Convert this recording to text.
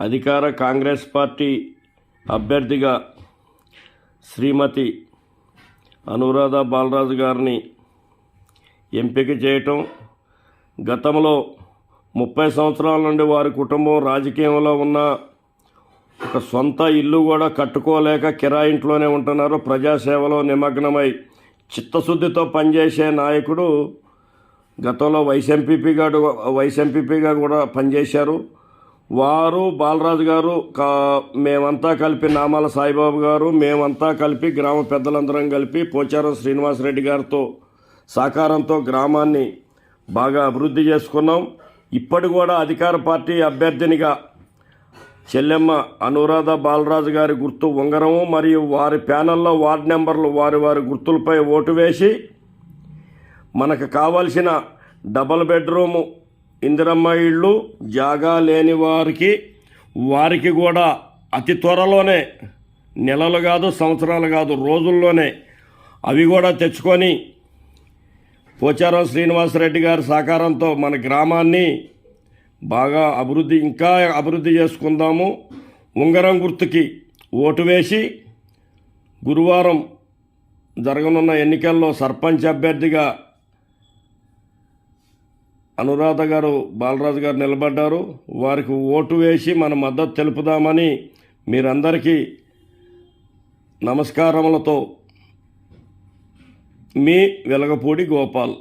అధికార కాంగ్రెస్ పార్టీ అభ్యర్థిగా శ్రీమతి అనురాధ బాలరాజు గారిని ఎంపిక చేయటం గతంలో ముప్పై సంవత్సరాల నుండి వారి కుటుంబం రాజకీయంలో ఉన్న ఒక సొంత ఇల్లు కూడా కట్టుకోలేక కిరాయి ఇంట్లోనే ఉంటున్నారు. ప్రజాసేవలో నిమగ్నమై చిత్తశుద్ధితో పనిచేసే నాయకుడు గతంలో వైస్ ఎంపీపీగా వైస్ ఎంపీపీగా కూడా పనిచేశారు. వారు బాలరాజు గారు కా మేమంతా కలిపి నామాల సాయిబాబు గారు మేమంతా కలిపి గ్రామ పెద్దలందరం కలిపి పోచారం శ్రీనివాసరెడ్డి గారితో సహకారంతో గ్రామాన్ని బాగా అభివృద్ధి చేసుకున్నాం. ఇప్పటి కూడా అధికార పార్టీ అభ్యర్థినిగా చెల్లెమ్మ అనురాధ బాలరాజు గారి గుర్తు ఉంగరము మరియు వారి ప్యానల్లో వార్డు నెంబర్లు వారి వారి గుర్తులపై ఓటు వేసి మనకు కావలసిన డబల్ బెడ్రూము ఇందిరమ్మ ఇళ్ళు జాగా లేని వారికి వారికి కూడా అతి త్వరలోనే నెలలు కాదు సంవత్సరాలు కాదు రోజుల్లోనే అవి కూడా తెచ్చుకొని పోచారం శ్రీనివాసరెడ్డి గారి సహకారంతో మన గ్రామాన్ని బాగా అభివృద్ధి ఇంకా అభివృద్ధి చేసుకుందాము. ఉంగరం గుర్తుకి ఓటు వేసి గురువారం జరగనున్న ఎన్నికల్లో సర్పంచ్ అభ్యర్థిగా అనురాధ గారు బాలరాజు గారు నిలబడ్డారు. వారికి ఓటు వేసి మన మద్దతు తెలుపుదామని మీరందరికీ నమస్కారములతో మీ వెలగపూడి గోపాల్.